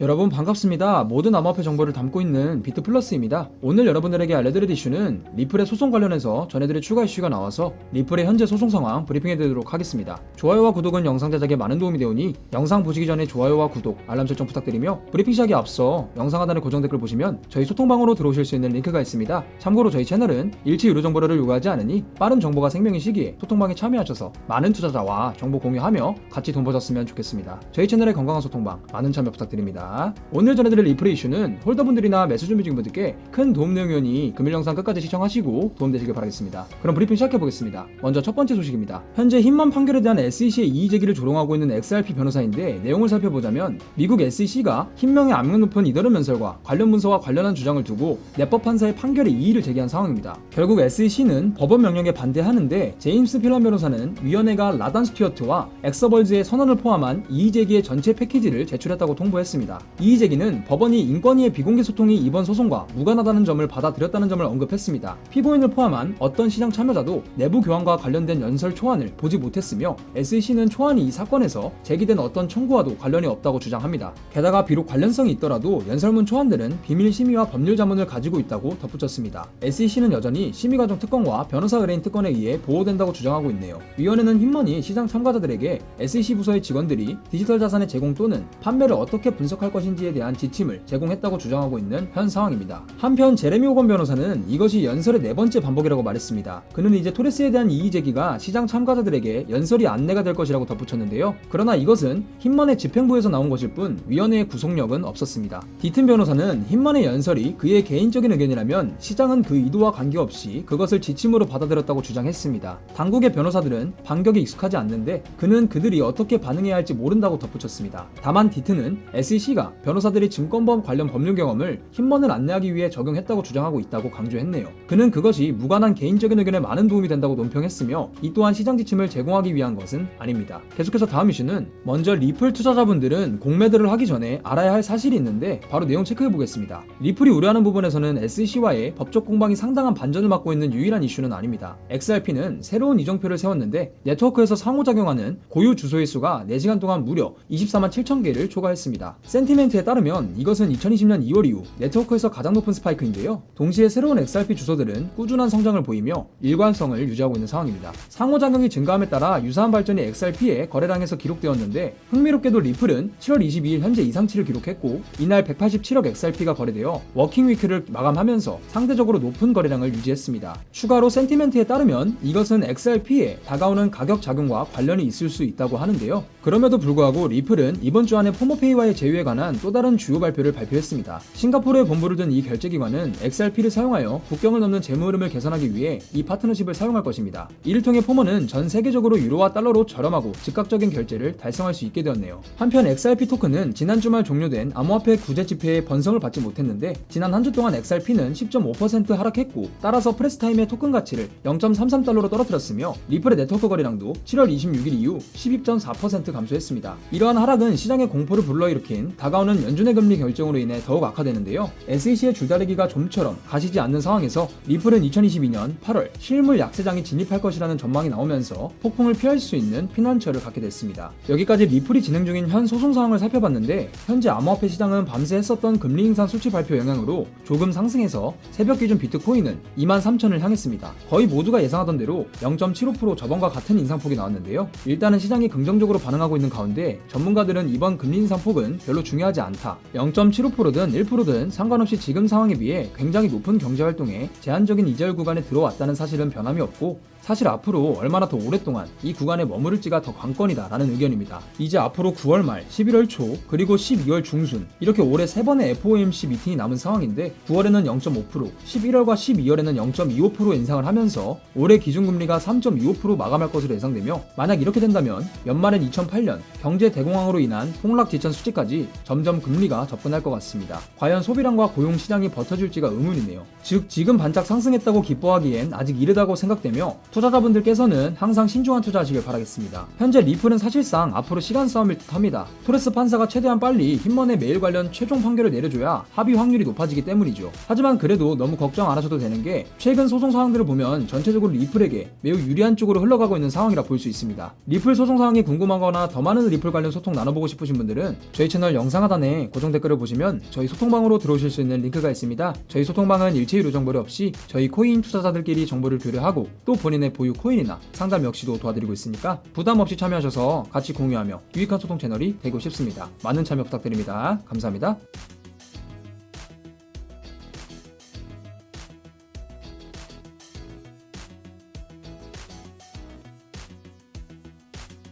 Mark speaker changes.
Speaker 1: 여러분 반갑습니다. 모든 암호화폐 정보를 담고 있는 비트플러스입니다. 오늘 여러분들에게 알려드릴 이슈는 리플의 소송 관련해서 전해드릴 추가 이슈가 나와서 리플의 현재 소송 상황 브리핑해드리도록 하겠습니다. 좋아요와 구독은 영상 제작에 많은 도움이 되오니 영상 보시기 전에 좋아요와 구독, 알람 설정 부탁드리며 브리핑 시작에 앞서 영상 하단의 고정 댓글 보시면 저희 소통방으로 들어오실 수 있는 링크가 있습니다. 참고로 저희 채널은 일치 유료 정보를 요구하지 않으니 빠른 정보가 생명인 시기에 소통방에 참여하셔서 많은 투자자와 정보 공유하며 같이 돈 버셨으면 좋겠습니다. 저희 채널의 건강한 소통방 많은 참여 부탁드립니다. 오늘 전해드릴 리플의 이슈는 홀더분들이나 매수 준비 중인 분들께 큰 도움 내용이 오니 금일 영상 끝까지 시청하시고 도움되시길 바라겠습니다. 그럼 브리핑 시작해보겠습니다. 먼저 첫 번째 소식입니다. 현재 힘만 판결에 대한 SEC의 이의 제기를 조롱하고 있는 XRP 변호사인데 내용을 살펴보자면 미국 SEC가 힘명의 압력 높은 이더름 연설과 관련 문서와 관련한 주장을 두고 내법 판사의 판결에 이의를 제기한 상황입니다. 결국 SEC는 법원 명령에 반대하는데 제임스 필런 변호사는 위원회가 라단 스튜어트와 엑서벌즈의 선언을 포함한 이의 제기의 전체 패키지를 제출했다고 통보했습니다. 이의 제기는 법원이 인권위의 비공개 소통이 이번 소송과 무관하다는 점을 받아들였다는 점을 언급했습니다. 피고인을 포함한 어떤 시장 참여자도 내부 교환과 관련된 연설 초안을 보지 못했으며 SEC는 초안이 이 사건에서 제기된 어떤 청구와도 관련이 없다고 주장합니다. 게다가 비록 관련성이 있더라도 연설문 초안들은 비밀 심의와 법률 자문을 가지고 있다고 덧붙였습니다. SEC는 여전히 심의 과정 특권과 변호사 의뢰인 특권에 의해 보호된다고 주장하고 있네요. 위원회는 힘머니 시장 참가자들에게 SEC 부서의 직원들이 디지털 자산의 제공 또는 판매를 어떻게 분석할 것인지에 대한 지침을 제공했다고 주장하고 있는 현 상황입니다. 한편 제레미 오건 변호사는 이것이 연설의 네 번째 반복이라고 말했습니다. 그는 이제 토레스에 대한 이의 제기가 시장 참가자들에게 연설이 안내가 될 것이라고 덧붙였는데요. 그러나 이것은 힘만의 집행부에서 나온 것일 뿐 위원회의 구속력은 없었습니다. 디튼 변호사는 힘만의 연설이 그의 개인적인 의견이라면 시장은 그 의도와 관계없이 그것을 지침으로 받아들였다고 주장했습니다. 당국의 변호사들은 반격에 익숙하지 않는데 그는 그들이 어떻게 반응해야 할지 모른다고 덧붙였습니다. 다만 디튼은 SEC가 변호사들이 증권범 관련 법률 경험을 힘먼을 안내하기 위해 적용했다고 주장하고 있다고 강조했네요. 그는 그것이 무관한 개인적인 의견에 많은 도움이 된다고 논평했으며 이 또한 시장 지침을 제공하기 위한 것은 아닙니다. 계속해서 다음 이슈는 먼저 리플 투자자분들은 공매도를 하기 전에 알아야 할 사실이 있는데 바로 내용 체크해 보겠습니다. 리플이 우려하는 부분에서는 SEC와의 법적 공방이 상당한 반전을 맞고 있는 유일한 이슈는 아닙니다. XRP는 새로운 이정표를 세웠는데 네트워크에서 상호작용하는 고유 주소의 수가 4시간 동안 무려 24만 7천 개를 초과했습니다. 센티멘트에 따르면 이것은 2020년 2월 이후 네트워크에서 가장 높은 스파이크인데요. 동시에 새로운 XRP 주소들은 꾸준한 성장을 보이며 일관성을 유지하고 있는 상황입니다. 상호 작용이 증가함에 따라 유사한 발전이 XRP의 거래량에서 기록되었는데 흥미롭게도 리플은 7월 22일 현재 이상치를 기록했고 이날 187억 XRP가 거래되어 워킹 위크를 마감하면서 상대적으로 높은 거래량을 유지했습니다. 추가로 센티멘트에 따르면 이것은 XRP에 다가오는 가격 작용과 관련이 있을 수 있다고 하는데요. 그럼에도 불구하고 리플은 이번 주 안에 포모페이와의 제휴에 관한 또 다른 주요 발표를 발표했습니다. 싱가포르에 본부를 둔 이 결제기관은 XRP를 사용하여 국경을 넘는 재무 흐름을 개선하기 위해 이 파트너십을 사용할 것입니다. 이를 통해 포모는 전 세계적으로 유로와 달러로 저렴하고 즉각적인 결제를 달성할 수 있게 되었네요. 한편 XRP 토큰은 지난 주말 종료된 암호화폐 구제 집회에 번성을 받지 못했는데 지난 한 주 동안 XRP는 10.5% 하락했고 따라서 프레스타임의 토큰 가치를 0.33달러로 떨어뜨렸으며 리플의 네트워크 거래량도 7월 26일 이후 12.4% 감소했습니다. 이러한 하락은 시장의 공포를 불러일으킨 다가오는 연준의 금리 결정으로 인해 더욱 악화되는데요. SEC의 줄다리기가 좀처럼 가시지 않는 상황에서 리플은 2022년 8월 실물 약세장이 진입할 것이라는 전망이 나오면서 폭풍을 피할 수 있는 피난처를 갖게 됐습니다. 여기까지 리플이 진행 중인 현 소송 상황을 살펴봤는데 현재 암호화폐 시장은 밤새 했었던 금리 인상 수치 발표 영향으로 조금 상승해서 새벽 기준 비트코인은 2만 3천을 향했습니다. 거의 모두가 예상하던 대로 0.75% 저번과 같은 인상폭이 나왔는데요. 일단은 시장이 긍정적으로 반응하고 있는 가운데 전문가들은 이번 금리 인상 폭은 별로 중요하지 않다. 0.75%든 1%든 상관없이 지금 상황에 비해 굉장히 높은 경제 활동에 제한적인 이절 구간에 들어왔다는 사실은 변함이 없고 사실 앞으로 얼마나 더 오랫동안 이 구간에 머무를지가 더 관건이다라는 의견입니다. 이제 앞으로 9월 말, 11월 초, 그리고 12월 중순 이렇게 올해 세 번의 FOMC 미팅이 남은 상황인데 9월에는 0.5%, 11월과 12월에는 0.25% 인상을 하면서 올해 기준금리가 3.25% 마감할 것으로 예상되며 만약 이렇게 된다면 연말엔 2008년 경제 대공황으로 인한 폭락 지천 수치까지 점점 금리가 접근할 것 같습니다. 과연 소비량과 고용 시장이 버텨줄지가 의문이네요. 즉 지금 반짝 상승했다고 기뻐하기엔 아직 이르다고 생각되며 투자자분들께서는 항상 신중한 투자하시길 바라겠습니다. 현재 리플은 사실상 앞으로 시간 싸움일 듯합니다. 토레스 판사가 최대한 빨리 힘먼의 메일 관련 최종 판결을 내려줘야 합의 확률이 높아지기 때문이죠. 하지만 그래도 너무 걱정 안 하셔도 되는 게 최근 소송 상황들을 보면 전체적으로 리플에게 매우 유리한 쪽으로 흘러가고 있는 상황이라 볼 수 있습니다. 리플 소송 상황이 궁금하거나 더 많은 리플 관련 소통 나눠보고 싶으신 분들은 저희 채널 영상 하단에 고정 댓글을 보시면 저희 소통방으로 들어오실 수 있는 링크가 있습니다. 저희 소통방은 일체 유료 정보를 없이 저희 코인 투자자들끼리 정보를 교류하고 또 본인의 보유 코인이나 상담 역시도 도와드리고 있으니까 부담 없이 참여하셔서 같이 공유하며 유익한 소통 채널이 되고 싶습니다. 많은 참여 부탁드립니다. 감사합니다.